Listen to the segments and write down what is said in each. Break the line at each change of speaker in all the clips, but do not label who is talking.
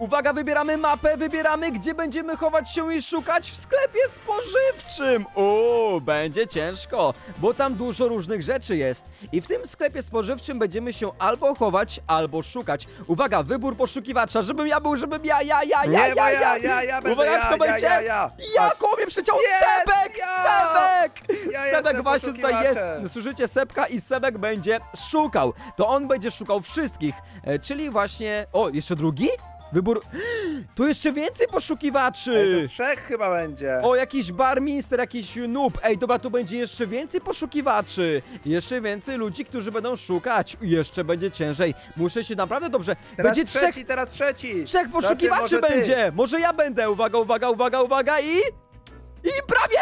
Uwaga, wybieramy mapę, wybieramy, gdzie będziemy chować się i szukać w sklepie spożywczym. Uuu, będzie ciężko, bo tam dużo różnych rzeczy jest. I w tym sklepie spożywczym będziemy się albo chować, albo szukać. Uwaga, wybór poszukiwacza, żebym ja był, żebym ja, ja, ja, ja,
Nie,
ja,
bo
ja.
ja, ja, ja będę,
Uwaga,
ja,
kto
ja,
będzie?
ja, ja.
Ja, koło mnie przeciął
Jest,
Sebek!
ja!
Sebek!
Ja
Sebek
jestem
właśnie tutaj jest.
poszukiwaczem.
Słyszycie Sebka i Sebek będzie szukał. To on będzie szukał wszystkich. E, czyli właśnie. O, jeszcze drugi? Wybór. To jeszcze więcej
Ej,
poszukiwaczy!
to trzech chyba będzie.
O, jakiś barminster, jakiś noob. Ej, dobra, tu będzie jeszcze więcej poszukiwaczy. Jeszcze więcej ludzi, którzy będą szukać. Jeszcze będzie ciężej. Muszę się naprawdę dobrze.
teraz
będzie trzech
trzeci, teraz trzeci.
Trzech
Znaczy,
poszukiwaczy
może ty.
będzie! Może ja będę! Uwaga, uwaga, uwaga, uwaga i... I prawie!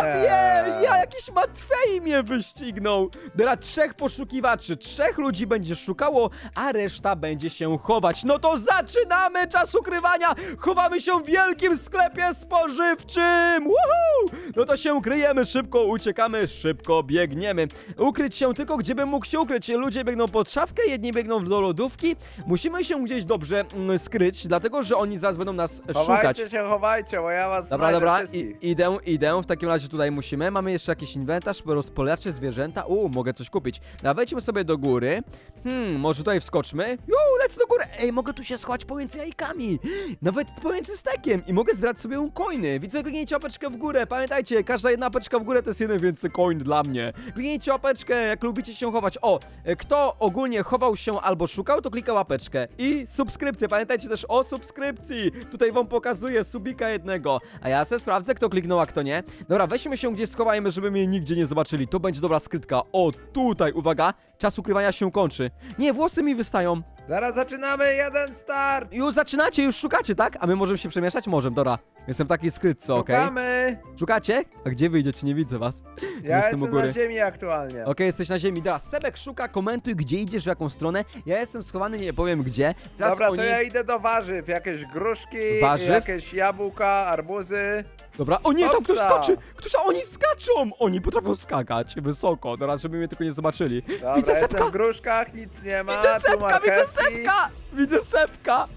Prawie! Ja jakiś Matwej mnie wyścignął! Dobra, trzech poszukiwaczy, trzech ludzi będzie szukało, a reszta będzie się chować. No to zaczynamy czas ukrywania! Chowamy się w wielkim sklepie spożywczym! Woohoo! No to się kryjemy, szybko uciekamy, szybko biegniemy. Ukryć się tylko, gdzie bym mógł się ukryć. Ludzie biegną pod szafkę, jedni biegną do lodówki. Musimy się gdzieś dobrze mm, skryć, dlatego że oni zaraz będą nas szukać.
Chowajcie się, chowajcie, bo ja was
Dobra,
znajdę
dobra,
wszystkich.
I, idę, idę, w takim razie tutaj musimy. Mamy jeszcze jakiś inwentarz, rozpolacze, zwierzęta. U, mogę coś kupić. Dobra, wejdźmy sobie do góry. Hmm, może tutaj wskoczmy. Jo, lecę do góry. Ej, mogę tu się schować pomiędzy jajkami. Nawet pomiędzy stekiem. I mogę zbierać sobie coiny. Widzę, kliknijcie łapeczkę w górę. Pamiętajcie, każda jedna łapeczka w górę to jest jeden więcej coin dla mnie. Kliknijcie łapeczkę, jak lubicie się chować. O, e, kto ogólnie chował się albo szukał, to klika łapeczkę. I subskrypcję. Pamiętajcie też o subskrypcji. Tutaj wam pokazuję subika jednego. A ja se sprawdzę, kto kliknął, a kto nie. Dobra, weźmy się gdzieś schowajmy, żeby mnie nigdzie nie zobaczyli. To będzie dobra skrytka. O, tutaj, uwaga. Czas ukrywania się kończy. Nie, włosy mi wystają.
Zaraz zaczynamy, jeden start.
Już zaczynacie, już szukacie, tak? A my możemy się przemieszać? Możemy, dobra. Jestem w takiej skrytce, okej?
Szukamy.
Szukacie? A gdzie wyjdziecie? Nie widzę was.
Ja
Jestem u góry.
na ziemi aktualnie.
Okej, jesteś na ziemi. Teraz Sebek szuka, komentuj, gdzie idziesz, w jaką stronę. Ja jestem schowany, nie powiem gdzie. Teraz
Dobra,
oni...
to ja idę do warzyw. Jakieś gruszki,
Warzyw?
jakieś jabłka, arbuzy.
Dobra, o nie, tam ktoś
Hopsa.
skoczy! Ktoś, oni skaczą! Oni potrafią skakać wysoko, teraz żeby mnie tylko nie zobaczyli.
Dobra,
widzę
jestem
Sepka!
w gruszkach, nic nie ma.
Widzę
tu
Sepka, widzę
marchewki.
Sepka! Widzę Sepka!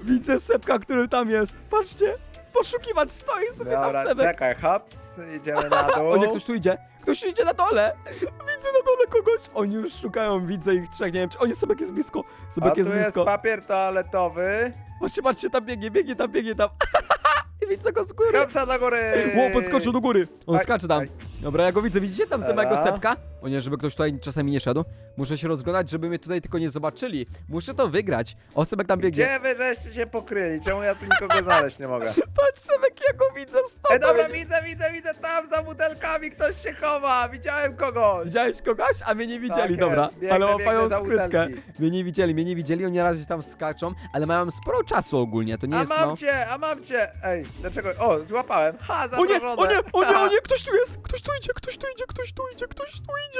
Widzę Sepka, który tam jest. Patrzcie, poszukiwacz stoi sobie
Dobra,
tam Sebek.
czekaj, hops, idziemy na dół.
O nie, ktoś tu idzie. Ktoś tu idzie na dole. Widzę na dole kogoś. Oni już szukają, widzę ich trzech, nie wiem czy... O nie, Sebek jest blisko.
A
Sebek
tu
jest
jest
blisko.
papier toaletowy.
Patrzcie, patrzcie, tam biegnie, biegnie tam, biegnie tam. I widzę go z góry.
Hopsa do góry.
Ło, podskoczył do góry. On
Aj,
skacze tam.
aj.
Dobra, ja go widzę. Widzicie tam tego
Dobra.
sepka? O nie, żeby ktoś tutaj czasami nie szedł. Muszę się rozglądać, żeby mnie tutaj tylko nie zobaczyli. Muszę to wygrać. O, Sebek tam biegnie.
Gdzie wy żeście się pokryli? Czemu ja tu nikogo znaleźć nie mogę?
Patrz, Sebek, ja go widzę tobą.
Ej, dobra, widzę, widzę, widzę, tam za butelkami ktoś się chowa. Widziałem kogoś.
Widziałeś kogoś? A mnie nie widzieli,
Tak
dobra.
jest, biegnę,
ale
biegnę za
skrytkę.
butelki.
Mnie nie widzieli, mnie nie widzieli, oni na razie tam skaczą, ale mają sporo czasu ogólnie, to nie
A
jest
mam
no.
cię, a mam cię. Ej, dlaczego? O, złapałem. Ha,
O nie,
zamrożone.
o nie, o nie, o nie, ktoś tu jest, ktoś tu idzie, ktoś tu idzie, ktoś tu idzie, ktoś tu idzie.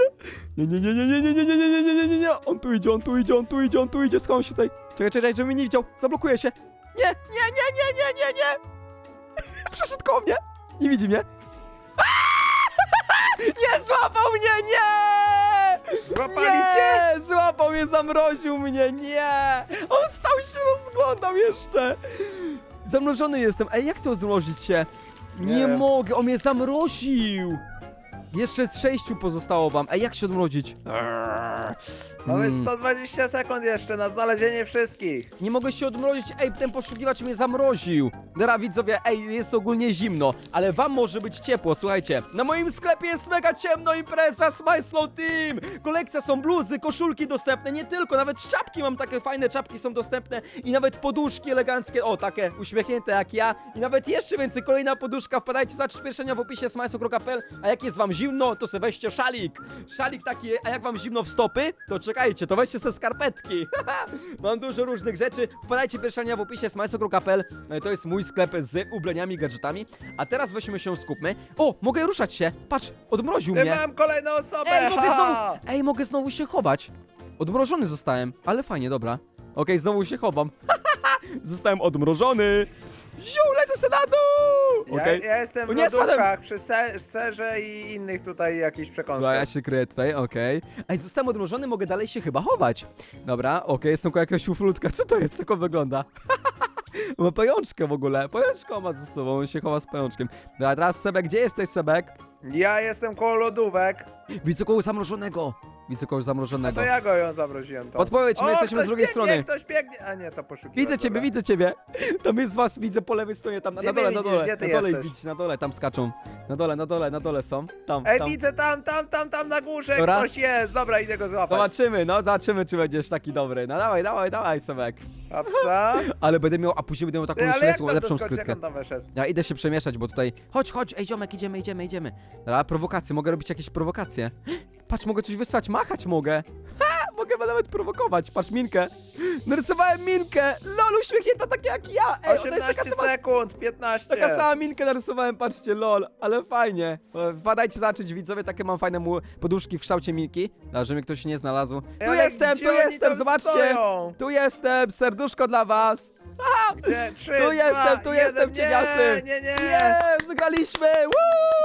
Nie, nie, nie, nie, nie, nie, nie, nie, nie, nie, nie, nie, nie, nie, on tu idzie, on tu idzie, on tu idzie, on tu idzie, schowam się tutaj. Czekaj, czekaj, żeby mnie nie widział, zablokuję się. Nie, nie, nie, nie, nie, nie, nie. Przeszedł koło mnie, nie widzi mnie. Nie złapał mnie, nie!
Złapali cię?
Nie! Złapał mnie, zamroził mnie, nie! On stał i się rozglądał jeszcze! Zamrożony jestem. Ej, jak to odmrozić się? Nie,
Nie
mogę, on mnie zamroził! Jeszcze z sześciu pozostało wam. Ej, jak się odmrozić?
Mamy
Mm.
120 sekund jeszcze na znalezienie wszystkich.
Nie mogę się odmrozić, ej, ten poszukiwacz mnie zamroził. Dobra, widzowie, ej, jest ogólnie zimno, ale wam może być ciepło, słuchajcie. Na moim sklepie jest mega ciemno impreza Smile Slow Team. Kolekcja są bluzy, koszulki dostępne, nie tylko, nawet czapki mam takie fajne, czapki są dostępne i nawet poduszki eleganckie, o, takie uśmiechnięte jak ja i nawet jeszcze więcej, kolejna poduszka, wpadajcie za przyspieszenia w opisie smajso.pl, a jak jest wam zimno, to se weźcie szalik. Szalik taki, a jak wam zimno w stopy, to czekajcie, to weźcie se skarpetki. Mam dużo różnych rzeczy. Wpadajcie pierwszania w opisie smajso.pl. E, To jest mój sklep z ubraniami, gadżetami. A teraz weźmy się, skupmy. O, mogę ruszać się. Patrz, odmroził mnie.
mam kolejną osobę.
Ej, mogę
ha!
znowu, ej, mogę znowu się chować. Odmrożony zostałem, ale fajnie, dobra. Okej, znowu się chowam. Zostałem odmrożony. Ziu, lecę se na dół!
Ja,
Okej.
ja jestem
O
w
nie, spadłem.
lodówkach przy se, serze i innych tutaj jakichś
Dobra,
przekąskach.
ja się kryję tutaj, okej. Ej, zostałem odmrożony, mogę dalej się chyba chować. Dobra, okej, jestem koło jakiegoś uflutka. Co to jest? Jak on wygląda? ma pajączkę w ogóle. Pajączka ma ze sobą, on się chowa z pajączkiem. Dobra, teraz Sebek, gdzie jesteś, Sebek?
Ja jestem koło lodówek,
Widzę kogoś zamrożonego. Widzę kogoś
no
zamrożonego.
to ja go ją zamroziłem. To.
Podpowiedź, my
O,
jesteśmy z drugiej
biegnie,
strony.
ktoś biegnie, a nie, to poszukiwać.
Widzę ciebie,
dobra.
widzę ciebie. Tam jest z was, widzę po lewej stronie, tam na,
Gdzie
na dole, na
widzisz?
dole,
Gdzie ty
na dole
jesteś?
idź, na dole, tam skaczą. Na dole, na dole, na dole są. Tam,
Ej,
tam.
widzę tam, tam, tam, tam na górze
Dobra.
ktoś jest. Dobra, idę go złapać.
Zobaczymy, no, zobaczymy, czy będziesz taki dobry. No dawaj, dawaj, dawaj, Sebek.
A psa?
Ale będę miał, a później będę miał taką
Ty,
jeszcze
ale jak
lepszą,
tam
lepszą
doskoczyć, jak
skrytkę.
on tam weszedł?
Ja idę się przemieszać, bo tutaj... Chodź, chodź, ej ziomek, idziemy, idziemy, idziemy. Dobra, prowokacje, mogę robić jakieś prowokacje. Patrz, mogę coś wysłać, machać mogę. Ha, mogę nawet prowokować, patrz, minkę. Narysowałem minkę, lol, uśmiechnięta taka jak ja. Ej, ona jest taka
18
sama,
sekund, 15.
taka sama minkę narysowałem, patrzcie, lol, ale fajnie. E, Wpadajcie zobaczyć, widzowie, takie mam fajne mu poduszki w kształcie minki. Da, że mnie ktoś nie znalazł. Tu
Ale
jestem,
gdzie
tu
oni
jestem,
tam
zobaczcie.
stoją?
Tu jestem, serduszko dla was.
Gdzie? Trzy,
Tu
dwa,
jestem, tu
jeden.
jestem, cieniasy.
Nie, nie, nie.
Jest! Wygraliśmy! Woo!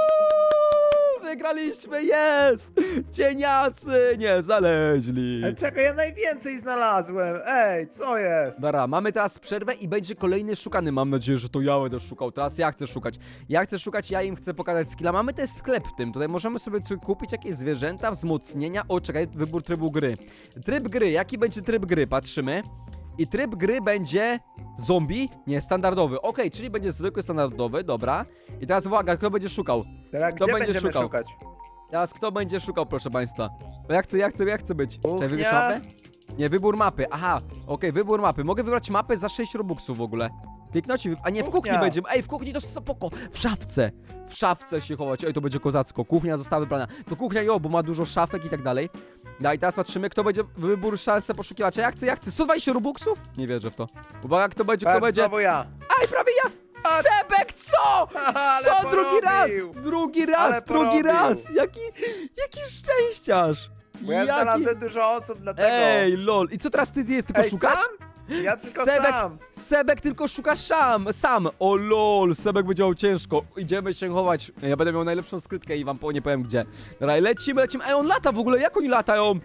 Wygraliśmy! Jest! Cieniacy nie znaleźli!
Ej, czekaj, ja najwięcej znalazłem. Ej, co jest?
Dobra, mamy teraz przerwę i będzie kolejny szukany. Mam nadzieję, że to ja będę szukał. Teraz ja chcę szukać. Ja chcę szukać, ja im chcę pokazać skilla. Mamy też sklep w tym. Tutaj możemy sobie coś kupić, jakieś zwierzęta, wzmocnienia. O, czekaj, wybór trybu gry. Tryb gry, jaki będzie tryb gry? Patrzymy. I tryb gry będzie zombie? Nie, standardowy. Okej, czyli będzie zwykły, standardowy, dobra. I teraz uwaga, kto będzie szukał?
Teraz
Kto
gdzie
będzie
będziemy
szukał?
szukać?
Teraz kto będzie szukał, proszę państwa? Bo ja chcę, ja chcę, ja chcę być. Czy wybierz mapę? Nie, wybór mapy. Aha, okej, wybór mapy. Mogę wybrać mapę za 6 robuxów w ogóle. Kliknąć i wy... A nie, w kuchni
Kuchnia.
będzie. Ej, w kuchni to spoko. W szafce. W szafce się chować. Ej, to będzie kozacko. Kuchnia została wybrana. To kuchnia jo, bo ma dużo szafek i tak dalej. No i teraz patrzymy, kto będzie wybór szansę poszukiwacza. Ja chcę, ja chcę. 120 robuxów? Nie wierzę w to. Uwaga, kto będzie, kto
Patrz,
będzie.
znowu ja.
Aj, prawie ja!
A-
Sebek, co?
Ale
Co drugi raz?
porobił.
Drugi raz,
Ale
drugi
porobił.
raz! Jaki, jaki szczęściarz!
Bo ja
Jaki...
znalazłem dużo osób, dlatego.
Ej, lol. I co teraz ty, ty tylko
Ej,
szukasz?
sam? Ja tylko
Sebek-
sam.
Sebek tylko szuka sam, sam. O lol, Sebek będzie miał ciężko. Idziemy się chować. Ja będę miał najlepszą skrytkę i wam po, nie powiem gdzie. Dobra, lecimy, lecimy. Ej, on lata w ogóle, jak oni latają?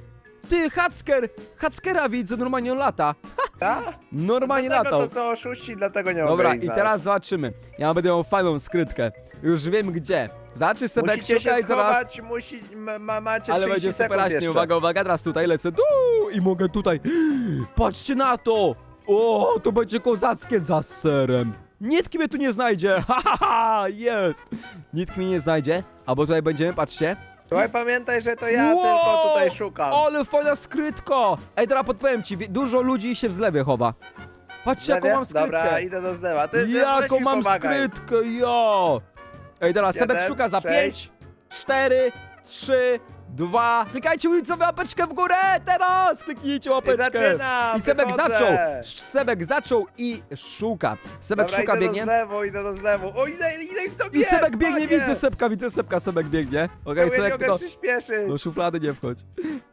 Ty, Hacker! Hackera widzę, normalnie on lata.
Ta?
Normalnie
dlatego
latał.
to są oszuści, dlatego nie mogę
Dobra,
ich
i
znaleźć.
teraz zobaczymy. Ja będę miał fajną skrytkę. Już wiem gdzie. Zobaczy Sebek,
Musicie się
szukaj zaraz.
schować, musi, ma, ma, macie
Ale
30
będzie
sekund
super
jeszcze.
Uwaga, uwaga, teraz tutaj lecę. Du! I mogę tutaj. Patrzcie na to! O, to będzie kozackie za serem. Nikt mnie tu nie znajdzie. Ha, ha, ha, jest. Nikt mnie nie znajdzie. Albo tutaj będziemy, patrzcie.
Słuchaj, pamiętaj, że to ja tylko tutaj szukam.
Ale fajna skrytko. Ej, teraz podpowiem ci, wie- dużo ludzi się w zlewie chowa. Patrzcie, jaką mam skrytkę.
Dobra, idę do zlewa. Ty, ty weź
Jaką
mi
mam
pomagaj.
skrytkę, jo! Ej, teraz Sebek
Jeden,
szuka za
sześć.
5, 4, 3, 2. Klikajcie widzowie łapeczkę w górę! Teraz kliknijcie łapeczkę!
zaczynam,
I Sebek
wychodzę.
zaczął! Sebek zaczął i szuka. Sebek
Dobra,
szuka,
idę
biegnie.
do zlewu, idę do zlewu. O, ile, ile ich to
I
jest,
Sebek biegnie,
panie!
widzę Sebka, widzę Sebka, Sebek biegnie. Okej, Sebek
mogę
tylko...
przyspieszyć.
Do szuflady nie wchodź.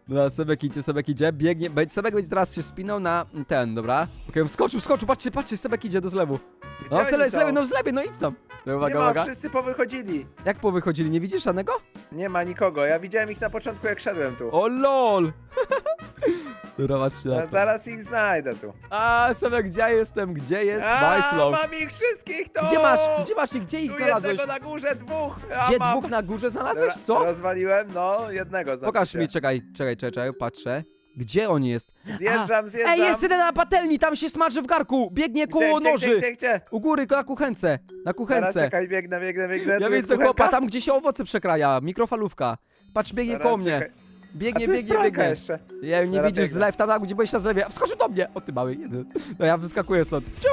Dobra, Sebek idzie, Sebek idzie, biegnie. Be- Sebek będzie teraz się spinał na ten, dobra? Okej, wskoczył, wskoczył, patrzcie, patrzcie, Sebek idzie do zlewu.
Gdzie
No,
oni
z lewej, z
są?
lewej, no z lewej, no idź tam.
Nie
uwaga,
ma,
uwaga.
wszyscy powychodzili.
Jak powychodzili, nie widzisz żadnego?
Nie ma nikogo, ja widziałem ich na początku jak szedłem tu.
O lol! To.
zaraz ich znajdę tu.
A, Sebek, gdzie ja jestem? Gdzie jest
A, mam ich wszystkich, to!
Gdzie masz, gdzie masz, ich? gdzie ich
Tu
znalazłeś?
jednego na górze, dwóch! A,
Gdzie
mam.
dwóch na górze znalazłeś?
Dobra,
Co?
Rozwaliłem, no, jednego znaczy
Pokaż
się.
mi, czekaj, czekaj, czekaj, czekaj, patrzę. Gdzie on jest?
Zjeżdżam, zjeżdżam.
Ej, jest jeden na patelni, tam się smaży w garku! Biegnie
Gdzie,
koło
gdzie,
noży!
Gdzie, gdzie, gdzie?
U góry, na kuchence, na
Teraz
kuchence.
czekaj, biegnę, biegnę, biegnę.
Ja
Tu jest
widzę chłopa, tam gdzie się owoce przekraja, mikrofalówka. Patrz, biegnie koło mnie.
czekaj.
Biegnie,
tu jest
biegnie,
pralka
biegnie.
jeszcze.
Ja nie
Zaraz
widzisz
biegnę.
zlew, tam, tam gdzie byłeś na zlewie. Wskoczył do mnie! O ty mały, jeden. No ja wyskakuję stąd. Ciu!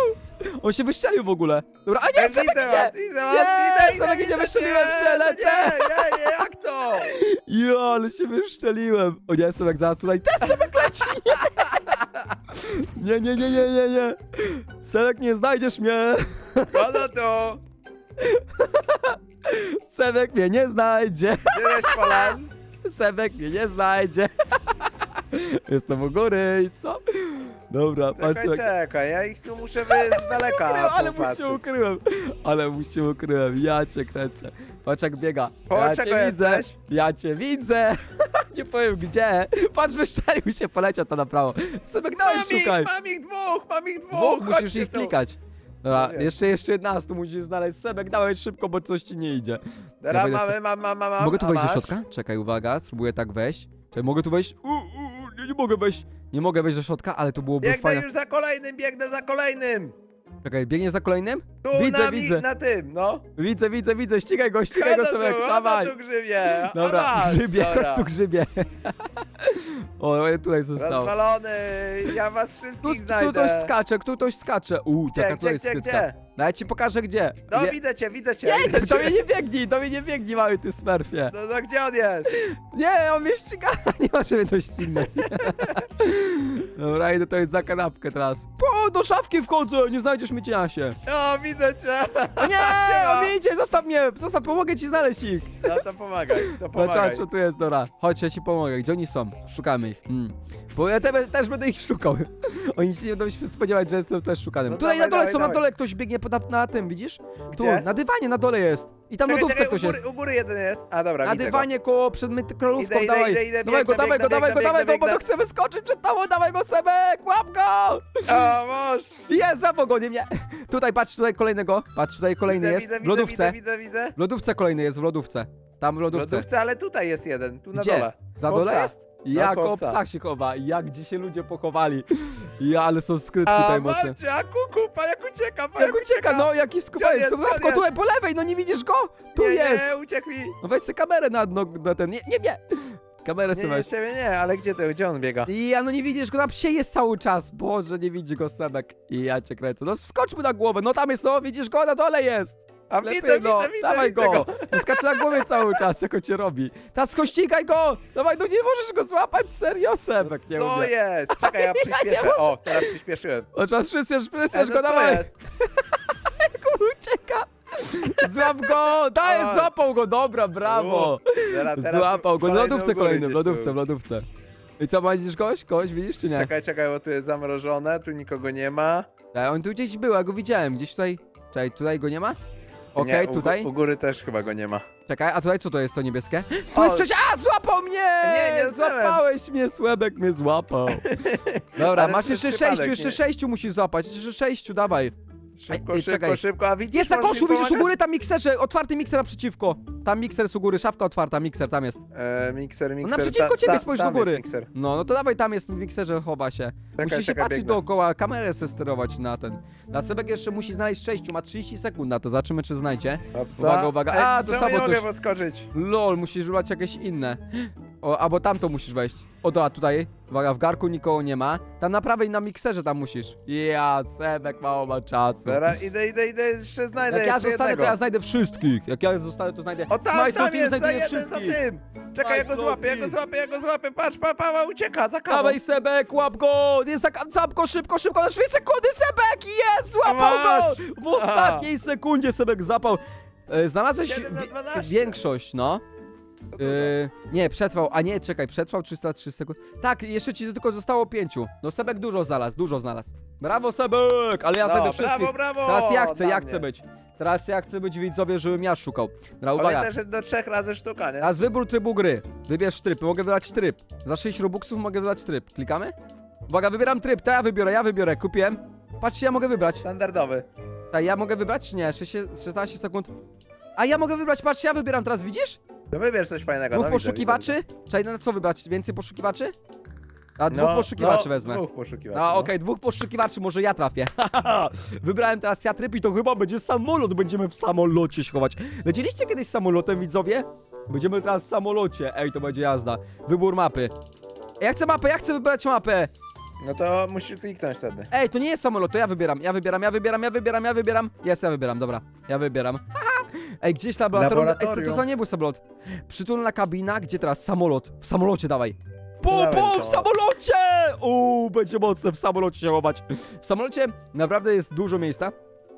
On się wyścielił w ogóle. Dobra, a nie,
Ej,
Sebek
widzę
idzie!
widzę was,
Nie,
idę,
Sebek idzie, wyszczeliłem się, lecę.
Nie, nie, nie, jak to?
Jo, ale się wyszczeliłem. O nie, Sebek zaraz tutaj też Sebek leci. Nie, nie, nie, nie, nie, nie. Sebek, nie znajdziesz mnie.
Kono tu?
Sebek mnie nie znajdzie.
Gdzieś polazł?
Sebek mnie nie znajdzie. Jestem u góry i co? Dobra, patrz
Czekaj, czekaj, ja ich tu muszę wy z daleka
ale mu się ukryłem, ale mu się ukryłem, ja cię kręcę. Patrz jak biega, ja cię widzę,
jesteś?
ja cię widzę. Nie powiem gdzie, patrz wyszczelił się, poleciał to na prawo. Sebek, dawaj
Mam ich,
szukaj.
mam ich dwóch, mam ich dwóch,
Dwóch, musisz
chodźcie
ich
tu.
klikać. Dobra,
No wiem.
jeszcze, jeszcze 11 musisz znaleźć. Sebek, dawaj szybko, bo coś ci nie idzie.
Dobra,
wejdę
mamy, mam, mam, mam, mam.
mogę tu wejść do środka? Czekaj, uwaga, spróbuję tak wejść. Czekaj, mogę tu wejść? U, u, u, nie, nie mogę wejść. Nie mogę wejść do środka, ale to byłoby
Biegnę
fajne.
już za kolejnym, biegnę za kolejnym.
Czekaj, biegniesz za kolejnym?
Tu
Widzę,
na, mi-
widzę.
na tym, no.
Widzę, widzę, widzę, ścigaj go, ścigaj go Sebek,
tu,
dawaj.
tu grzybie.
Dobra,
a masz,
grzybie,
dobra.
chodź tu grzybie. o, tutaj zostało.
Rozwalony, ja was
Tu,
wszystkich
tu
znajdę.
ktoś skacze, tu ktoś skacze. Uuu,
Gdzie,
taka
gdzie,
tutaj jest
gdzie,
skrytka.
gdzie?
No ja ci pokażę gdzie.
No
Gdzie-
widzę cię, widzę cię.
Nie,
widzę
to, to
cię.
mnie nie biegnij, to mnie nie biegnij, mały ty smerfie.
No, no gdzie on jest?
Nie, on mnie ściga, nie może mnie to ścignąć. Dobra, idę to jest za kanapkę teraz. Po, do szafki wchodzę, nie znajdziesz mnie ciasie.
O, widzę cię.
O nie,
Siema.
on mnie idzie, zostaw mnie, zostaw, pomogę ci znaleźć ich.
No to pomagaj, to pomagaj.
co tu jest, dobra. Chodź, ja ci pomogę, gdzie oni są? Szukamy ich. Mm. Bo ja te, też będę ich szukał. Oni się nie będą się spodziewać, że jestem też szukanym.
No
Tutaj
dawaj,
na dole
dawaj,
są, na
dawaj.
dole ktoś biegnie na, na tym, widzisz? Tu,
Gdzie?
na dywanie, na dole jest. I tam
Czekaj,
lodówce
czekaj,
ktoś
u
jest.
góry, u góry jeden jest. A dobra,
Na
widzę
dywanie koło przed królówką,
Idę, idę,
dawaj.
idę, idę,
dawaj go,
biegnę,
dawaj go,
biegnę,
dawaj go,
biegnę,
dawaj go, bo
biegnę.
to chce wyskoczyć przed tobą, dawaj go, Sebek, łap go!
Go. O, mąż.
Jest, za pogonie mnie. Tutaj, patrz tutaj kolejnego, patrz tutaj kolejny
widzę,
jest,
widzę,
w lodówce.
Widzę, widzę, widzę.
W lodówce kolejny jest, w lodówce. Tam w
W
lodówce.
lodówce, ale tutaj jest jeden, tu na
Gdzie?
dole.
Za
Koło
dole
psa.
jest? Jak o
psa.
psach się chowa, jak gdzie się ludzie pochowali. Ja, ale są skrytki
A,
tutaj mocne.
a kuku, pa jak ucieka, pa
Jak ucieka, no jaki
Gdzie
skubaniec,
jest,
tutaj po lewej, no nie widzisz go? Tu
nie,
jest.
Nie, uciekł mi.
No weź sobie kamerę na, no, na ten, nie, nie, nie. Kamerę
Nie,
sobie
nie,
weź.
ciebie nie, ale gdzie to, gdzie on biega?
Ja no nie widzisz go, na psie jest cały czas. Boże, nie widzi go Sebek. I ja cię kręcę. No skocz mu na głowę, no tam jest, no widzisz go, na dole jest.
A
Ślepy,
widzę,
no.
widzę, widzę,
Dawaj
widzę
go.
go.
On skacze na głowie cały czas, jak on cię robi. Teraz ścigaj go. Dawaj, no nie możesz go złapać, serio Sebek, nie
Co
umie.
jest? Czekaj, ja przyspieszę. O, teraz przyspieszyłem.
O, czas przyspiesz,
E,
przyspiesz
no
go,
co
dawaj.
jest?
Ucieka. Złap go. Daj,
Oj.
złapał go, dobra, brawo.
Teraz, teraz
Złapał go, w
kolejny
lodówce
u góry
kolejny, w
gdzieś tu.
lodówce, w lodówce. I co, widzisz kogoś? Kogoś widzisz, czy nie?
Czekaj, czekaj, bo tu jest zamrożone, tu nikogo nie ma.
Ej, on tu gdzieś był, ja go widziałem, gdzieś tutaj. Czekaj, tutaj go nie ma? Okej,
u-
tutaj.
U góry też chyba go nie ma.
Czekaj, a tutaj co to jest to niebieskie? Tu
O.
jest coś. A, złapał mnie!
Nie, nie.
Złapałeś mnie, Słebek mnie złapał. Dobra,
Ale
masz
przez
jeszcze
przypadek,
sześciu, jeszcze
nie.
sześciu musisz złapać, jeszcze sześciu, dawaj.
Szybko,
Ej,
szybko,
czekaj.
szybko, a widzisz,
Jest na
możesz
koszu,
mi
widzisz u
pomagać?
góry, tam mikserze, otwarty mikser naprzeciwko. Tam mikser jest u góry, szafka otwarta, mikser, tam jest.
E, mikser, mikser.
naprzeciwko
ta-
ciebie spójrz
tam
do góry.
Jest mikser.
No, no to dawaj, tam jest w mikserze, chowa się. Musisz się
czekaj,
patrzeć
biegnę.
dookoła, kamerę se sterować na ten. Na Sebek jeszcze musi znaleźć sześciu, ma 30 sekund na to, zobaczymy czy znajdzie.
Hopsa.
Uwaga, uwaga. A, to
czemu
samo
nie mogę podskoczyć.
LOL, musisz wybrać jakieś inne. O, albo tamto musisz wejść. O, dobra, tutaj. Uwaga, w garku nikogo nie ma. Tam na prawej, na mikserze tam musisz. Ja, Sebek mało ma czasu.
Dobra, idę, idę, idę, jeszcze znajdę
Jak ja
jeszcze
zostanę,
jednego.
to ja znajdę wszystkich. Jak ja zostanę, to znajdę.
O tam,
Smile
tam jest, za
znajduje
jeden, za
wszystkich.
tym. Czekaj, ja go
Smile
złapię, ja go złapię, ja go złapię, patrz, pa, Paweł ucieka, za kawą.
Dawaj Sebek, łap go! Jest za szybko, szybko, szybko, na 2 sekundy Sebek! Jest! Złapał
Masz!
go! W ostatniej sekundzie Sebek zapał. E, Znalazłeś
Siedem na
wie-
12.
większość, no. Yy, nie, przetrwał, a nie, czekaj, przetrwał 303 sekund. Tak, jeszcze ci tylko zostało pięciu. No Sebek dużo znalazł, dużo znalazł. Brawo Sebek, ale ja
No,
znajdę wszystkich.
brawo, brawo!
Teraz ja chcę,
dla
ja
mnie.
chcę być. Teraz ja chcę być widzowie, żebym ja szukał. Dobra, uwaga.
Pamiętaj, że do trzech razy sztuka, nie?
Teraz wybór trybu gry. Wybierz tryb, mogę wybrać tryb. Za 6 robuxów mogę wybrać tryb. Klikamy? Uwaga, wybieram tryb, to ja wybiorę, ja wybiorę, kupiłem. Patrzcie, ja mogę wybrać.
Standardowy.
A ja mogę wybrać czy nie? 6, 16 sekund. A ja mogę wybrać, patrzcie, ja wybieram teraz, widzisz?
To wybierz coś fajnego.
Dwóch
no, widzę,
poszukiwaczy? Czekaj, na co wybrać? Więcej poszukiwaczy? A dwóch
No,
poszukiwaczy
no,
wezmę.
Dwóch poszukiwaczy.
A
no.
okej, dwóch poszukiwaczy, może ja trafię. Wybrałem teraz ja tryb i to chyba będzie samolot, będziemy w samolocie się chować. Lecieliście kiedyś samolotem, widzowie? Będziemy teraz w samolocie, ej, to będzie jazda. Wybór mapy. Ej, Ja chcę mapę, ja chcę wybrać mapę.
No to musisz kliknąć wtedy.
Ej, to nie jest samolot, to ja wybieram, ja wybieram, ja wybieram, ja wybieram, ja wybieram. Jest, ja wybieram, dobra, ja wybieram. Haha. Ej, gdzieś laboratorium, ej, to za nie był samolot. Przytulna kabina, gdzie teraz? Samolot, w samolocie dawaj. Po,
to.
w samolocie! Uuu, będzie mocne w samolocie się chować. W samolocie naprawdę jest dużo miejsca.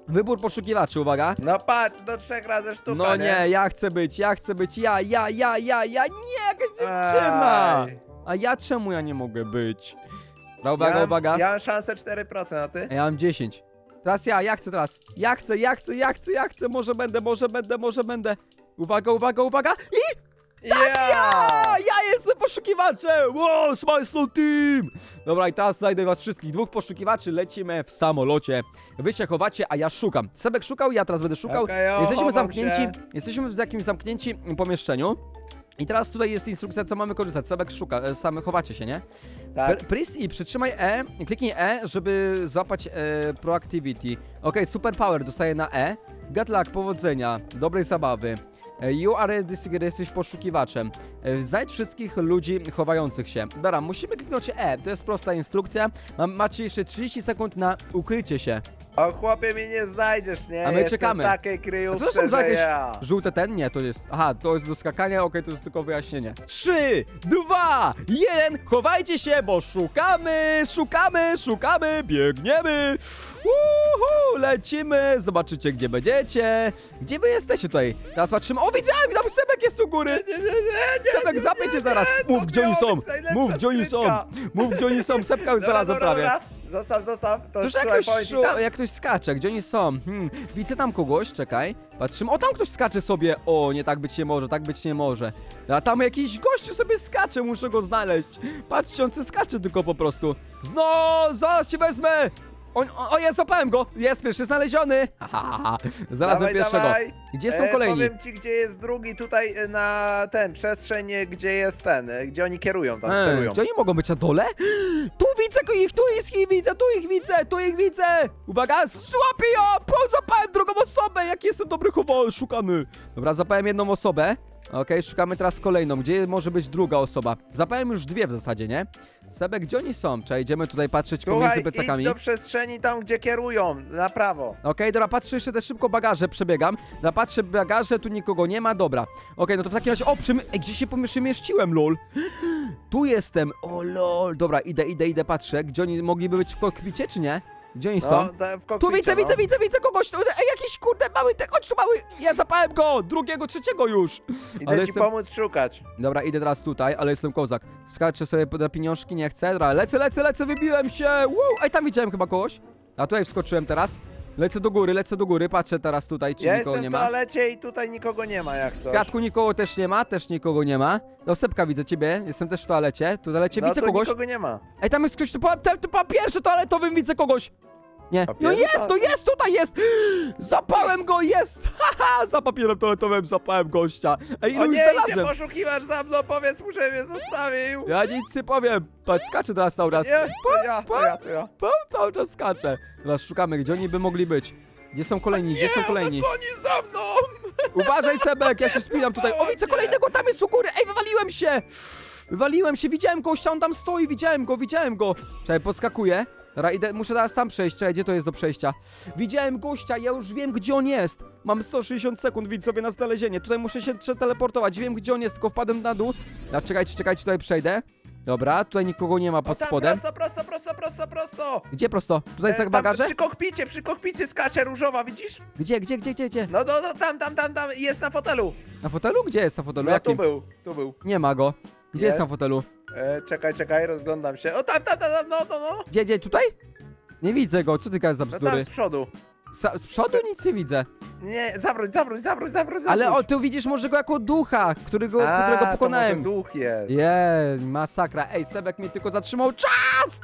Wybór poszukiwaczy, uwaga.
No patrz, do trzech razy sztuka,
No nie, ja chcę być, ja chcę być, ja, ja, ja, ja, ja, nie, jaka dziewczyna!
Aj.
A ja czemu ja nie mogę być? Dobra, uwaga,
ja,
uwaga.
Ja mam szansę 4%, a ty?
Ja mam 10. Teraz ja, ja chcę teraz. Ja chcę, ja chcę, ja chcę, ja chcę. Może będę, może będę, może będę. Uwaga, uwaga, uwaga. I
Tak,
ja! Ja jestem poszukiwaczem! Wow, Smile Slow Team! Dobra, i teraz znajdę was wszystkich. Dwóch poszukiwaczy, lecimy w samolocie. Wy się chowacie, a ja szukam. Sebek szukał, ja teraz będę szukał.
Okej, o,
jesteśmy zamknięci,
się.
jesteśmy w jakimś zamknięci pomieszczeniu. I teraz tutaj jest instrukcja, co mamy korzystać. Sebek szuka, e, same chowacie się, nie?
Tak.
Pr- Pris i przytrzymaj E, kliknij E, żeby złapać e, proactivity. Okej, super power dostaję na E. Good luck, powodzenia, dobrej zabawy. E, You are this, jesteś poszukiwaczem. E, Znajdź wszystkich ludzi chowających się. Dobra, musimy kliknąć E, to jest prosta instrukcja. Mam, macie jeszcze 30 sekund na ukrycie się.
O chłopie mnie nie znajdziesz, nie?
A my
Jestem
czekamy.
w takiej
A
kryjówce,
co to są za
że
jakieś
ja.
żółte ten? Nie, to jest. Aha, to jest do skakania, okej, to jest tylko wyjaśnienie. Trzy, dwa, jeden, chowajcie się, bo szukamy, szukamy, szukamy, biegniemy. Uhu, lecimy, zobaczycie gdzie będziecie. Gdzie wy jesteście tutaj? Teraz patrzymy. O, widziałem, tam Sebek jest u góry.
Nie, nie, nie, nie,
Sebek,
nie,
zapię cię
nie,
zaraz.
nie,
Mów,
to
gdzie oni
miała
są.
być najlepsza
Mów, gdzie oni są.
skrytka.
Mów, gdzie oni są. Sepka już prawie.
dobra. Zostaw, zostaw. To słuchaj,
jak
powiem
ktoś,
ci
szu-
tak.
jak ktoś skacze, gdzie oni są? Hmm, widzę tam kogoś, czekaj. Patrzymy, o tam ktoś skacze sobie. O, nie tak być nie może, tak być nie może. A tam jakiś gościu sobie skacze, muszę go znaleźć. Patrzcie, on se skacze tylko po prostu. No, zaraz cię wezmę. O, o, o jest, złapałem go. Jest pierwszy znaleziony. Ha, ha, ha. Znalazłem
Dawaj,
pierwszego.
dawaj.
Gdzie są
E,
kolejni?
Powiem ci, gdzie jest drugi tutaj e, na ten, przestrzeń, e, gdzie jest ten, e, gdzie oni kierują, tam
E,
sterują.
gdzie oni mogą być na dole? Tu widzę go ich, tu ich widzę, tu ich widzę, tu ich widzę! Uwaga, złapię ją! Po, zapałem drugą osobę! Jak jestem dobry chowa, szukamy! Dobra, zapałem jedną osobę. Okej, szukamy teraz kolejną. Gdzie może być druga osoba? Zapałem już dwie w zasadzie, nie? Sebek, gdzie oni są? Czy idziemy tutaj patrzeć pomiędzy
Słuchaj, idź
plecakami?
do przestrzeni tam, gdzie kierują, na prawo.
Okej, dobra, patrzę jeszcze też szybko bagaże, przebiegam. Dobra, patrzę bagaże, tu nikogo nie ma, dobra. Okej, no to w takim razie, o, przymy... Ej, gdzie się pomie- przemieszciłem, lol? Tu jestem, o lol. Dobra, idę, idę, idę, patrzę. Gdzie oni mogliby być w kokpicie, czy nie? Gdzie oni
No,
są?
w
Tu widzę,
no.
widzę, widzę, widzę kogoś. Tu, ej, jakiś kurde mały, te, chodź tu mały. Ja zapałem go, drugiego, trzeciego już.
Idę
Ale
ci
jestem-
pomóc szukać.
Dobra, idę teraz tutaj, ale jestem kozak. Skaczę sobie na pieniążki, nie chcę. Dobra, lecę, lecę, lecę, wybiłem się. Wow, ej, tam widziałem chyba kogoś. A tutaj wskoczyłem teraz. Lecę do góry, lecę do góry, patrzę teraz tutaj, czy
Ja
nikogo
jestem
nie
w
ma.
toalecie i tutaj nikogo nie ma jak
W
coś.
kwiatku nikogo też nie ma, też nikogo nie ma. No Sepka widzę ciebie, jestem też w toalecie. Tu toalecie
no,
widzę
tu
kogoś.
nikogo nie ma.
Ej, tam jest ktoś, tu po, te, tu papierze toaletowym widzę kogoś. Nie. No jest, no jest, tutaj jest! Zapałem go, jest! Haha, za papierem toaletowym zapałem gościa. Ej,
O
ilu już
nie, idzie
znalazłem?
poszukiwacz za mną, powiedz mu, że mnie zostawił.
Ja nic nie powiem. Patrz, skaczę teraz cały raz.
Nie, to ja, to ja, to ja.
Po, cały czas skaczę. Teraz szukamy, gdzie oni by mogli być. Gdzie są kolejni, gdzie są
Nie,
kolejni?
on goni za mną!
Uważaj, Sebek, ja się spinam tutaj. O, widzę kolejnego, tam jest u góry. Ej, wywaliłem się! Wywaliłem się, widziałem gościa, on tam stoi, widziałem go, widziałem go. Czekaj, podskakuję. Dobra, idę, muszę teraz tam przejść, czekaj, gdzie to jest do przejścia? Widziałem gościa, ja już wiem, gdzie on jest. Mam 160 sekund, widzowie, na znalezienie. Tutaj muszę się przeteleportować, wiem, gdzie on jest, tylko wpadłem na dół. A czekajcie, czekajcie, tutaj przejdę. Dobra, tutaj nikogo nie ma
O,
pod
tam,
spodem.
prosto, prosto, prosto, prosto, prosto!
Gdzie prosto? Tutaj
E, tam
bagaże?
Przy kokpicie, przy kokpicie skacze różowa, widzisz?
Gdzie, gdzie, gdzie, gdzie, gdzie?
No, no, no, tam, tam, tam, tam, jest na fotelu.
Na fotelu? Gdzie jest na fotelu?
No, tu
Jakim?
był, tu był.
Nie ma go. Gdzie jest
Jest.
na fotelu?
E, czekaj, czekaj, rozglądam się. O, tam, tam, tam, tam, no, no, no.
Gdzie, gdzie, tutaj? Nie widzę go, co ty gadasz za
No tam
bzdury?
z przodu.
Sa- z przodu nic nie widzę.
Nie, zawróć, zawróć, zawróć, zawróć, zawróć.
Ale o, ty widzisz może go jako ducha, którego,
A,
którego
to
pokonałem.
może duch jest.
Je, masakra. Ej, Sebek mnie tylko zatrzymał czas!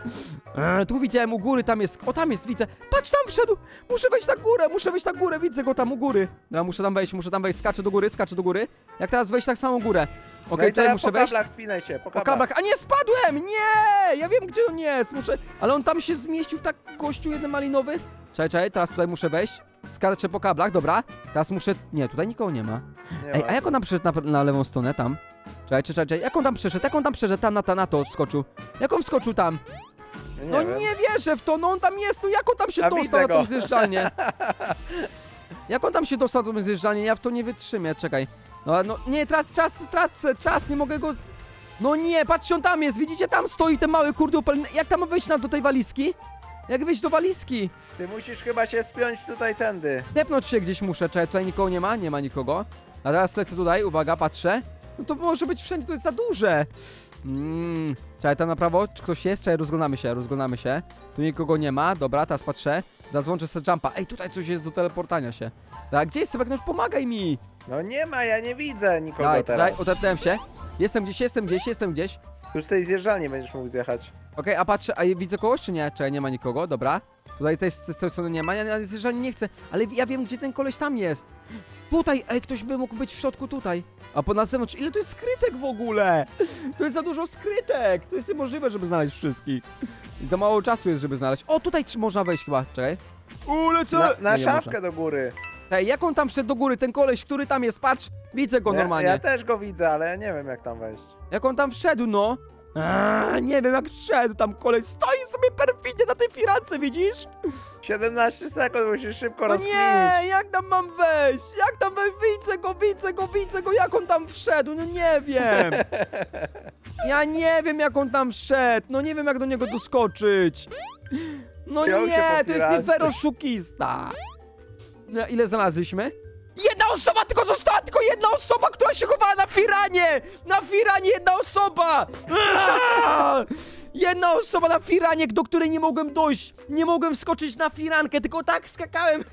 E, tu widziałem u góry, tam jest. O, tam jest, widzę. Patrz, tam wszedł! Muszę wejść na górę, muszę wejść na górę, widzę go tam u góry. No, muszę tam wejść, muszę tam wejść, skaczę do góry, skaczę do góry. Jak teraz wejść tak samą górę. Okej,
no i
tutaj
teraz
muszę
po
wejść.
kablach spinaj się, po
Po
kablach.
kablach. A nie, spadłem! Nie! Ja wiem, gdzie on jest. Muszę. Ale on tam się zmieścił, tak gościu jeden malinowy. Czekaj, czekaj, teraz tutaj muszę wejść. Skaczę po kablach, dobra. Teraz muszę. Nie, tutaj nikogo nie ma.
Nie
Ej,
ma.
a jak on tam przyszedł na, na lewą stronę tam? Czekaj, czekaj, czekaj. Jak on tam przyszedł? Jak on tam przyszedł? Tam na, ta- na to skoczył. Jak on wskoczył tam?
Nie
no
wiem.
nie wierzę w to, no on tam jest, no jak on tam się
A
dostał na tą
go.
zjeżdżalnię? jak on tam się dostał na tą zjeżdżalnię? Ja w to nie wytrzymię, czekaj. No, no nie, teraz czas, tracę, czas, nie mogę go... No nie, patrzcie, on tam jest, widzicie, tam stoi ten mały kurde upel... Jak tam wejść na, do tej walizki? Jak wyjść do walizki?
Ty musisz chyba się spiąć tutaj tędy.
Depnąć się gdzieś muszę, czekaj, tutaj nikogo nie ma, nie ma nikogo. A teraz lecę tutaj, uwaga, patrzę. No to może być wszędzie, to jest za duże. Mmm, czekaj, tam na prawo, czy ktoś jest? Czekaj, rozglądamy się, rozglądamy się. Tu nikogo nie ma, dobra, teraz patrzę. Zadzwonczę sobie jumpa. Ej, tutaj coś jest do teleportania się. Tak, gdzie jest Sylwek? No już pomagaj mi!
No nie ma, ja nie widzę nikogo
Daj,
teraz.
daj, odetnąłem się. Jestem gdzieś, jestem gdzieś, jestem gdzieś.
Tu z tej zjeżdżalni będziesz mógł zjechać.
Okej, a patrzę, a widzę kogoś czy nie? Czekaj, nie ma nikogo, dobra. Tutaj też z tej strony nie ma, ja, ja zjeżdżalni nie chcę, ale ja wiem, gdzie ten koleś tam jest. Tutaj, ej, ktoś by mógł być w środku tutaj. A po na zewnątrz, ile tu jest skrytek w ogóle? To jest za dużo skrytek, to jest niemożliwe, żeby znaleźć wszystkich. I za mało czasu jest, żeby znaleźć. O, tutaj czy można wejść chyba, czekaj. U, lecę!
Na, na
nie
szafkę do góry.
Ej, jak on tam wszedł do góry, ten koleś, który tam jest, patrz, widzę go
Ja,
normalnie.
ja też go widzę, ale ja nie wiem jak tam wejść.
Jak on tam wszedł, no? Eee, nie wiem jak wszedł tam koleś, stoi sobie perfidnie na tej firance, widzisz?
17 sekund, musisz szybko
O
rozkminić.
nie, jak tam mam wejść? Jak tam wejść? Widzę go, widzę go, widzę go, jak on tam wszedł, no nie wiem. Ja nie wiem jak on tam wszedł, no nie wiem jak do niego doskoczyć. No
Wziął się
nie,
po
to jest
firance.
oszukista. No, ile znaleźliśmy? Jedna osoba tylko została, tylko jedna osoba, która się chowała na firanie! Na firanie jedna osoba! Jedna osoba na firanie, do której nie mogłem dojść. Nie mogłem wskoczyć na firankę, tylko tak skakałem.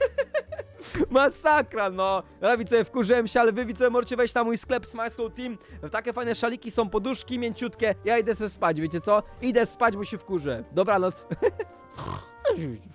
Masakra, no. Ja widzowie, wkurzyłem się, ale wy widzowie możecie wejść na mój sklep Smile Team. Takie fajne szaliki są, poduszki mięciutkie. Ja idę sobie spać, wiecie co? Idę spać, bo się wkurzę. Dobranoc.